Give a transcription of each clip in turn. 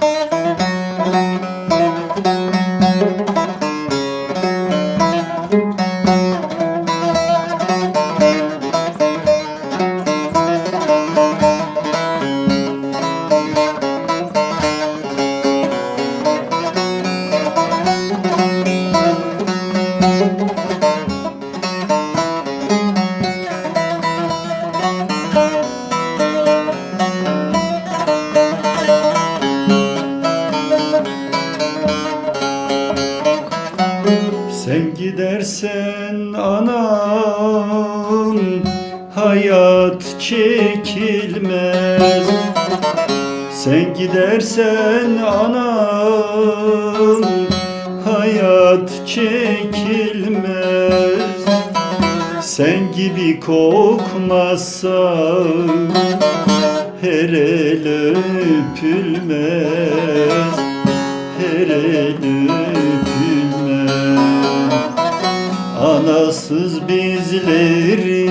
Sen gidersen anam hayat çekilmez. Sen gidersen anam hayat çekilmez. Sen gibi kokmazsa her el öpülmez. Her el öpülmez Anasız bizlerin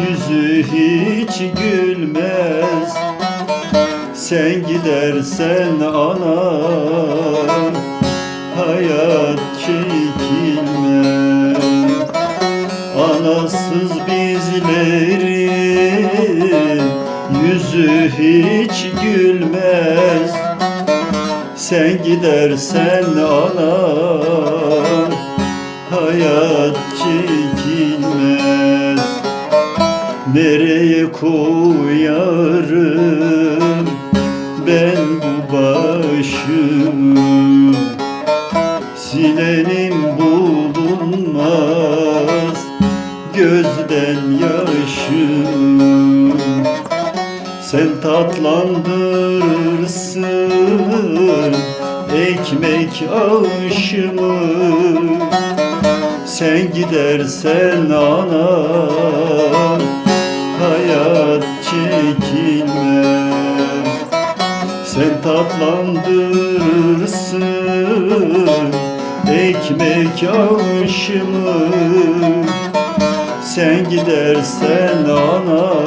yüzü hiç gülmez. Sen gidersen anam hayat çekilmez Anasız bizlerin yüzü hiç gülmez. Sen gidersen anam hayat çekilmez. Nereye koyarım ben bu başımı? Silenim bulunmaz gözden yaşım. Sen tatlandırırsın ekmek aşımı Sen gidersen anam hayat çekilmez. Sen tatlandırırsın ekmek aşımı Sen gidersen anam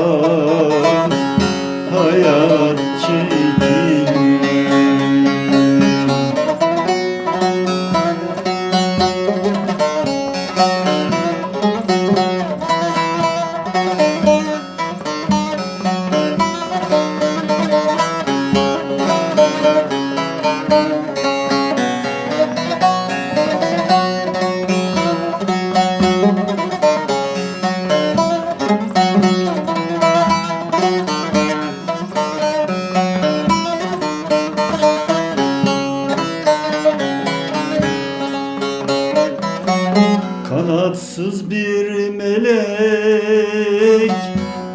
Kanatsız bir melek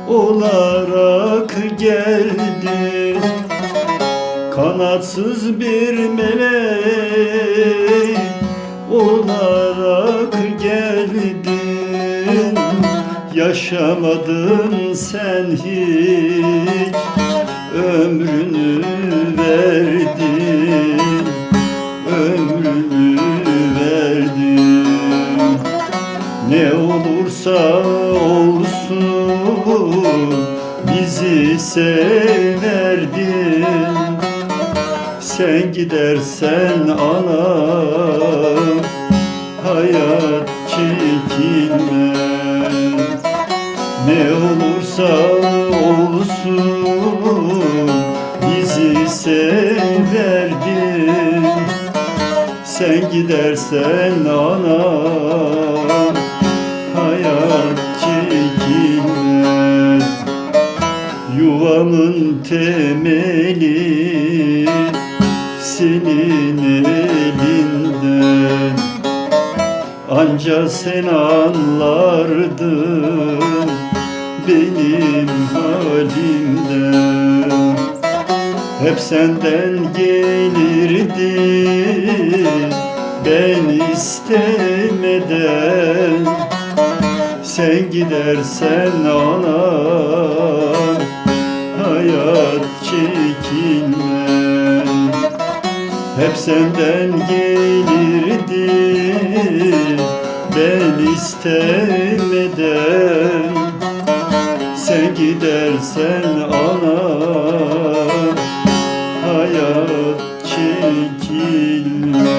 olarak geldi. Kanatsız bir melek olarak geldin. Yaşamadın sen hiç ömrünü verdin ne olursa olsun bizi severdin. Sen gidersen anam hayat çekilmez. Ne olursa olsun bizi severdin. Sen gidersen anam hayat çekilmez Yuvamın temeli senin elinden. Anca sen anlardın benim halimden. Hep senden gelirdi ben istemeden sen gidersen ana Hayat çekilme Hep senden gelirdi Ben istemeden. Sen gidersen ana Hayat çekilme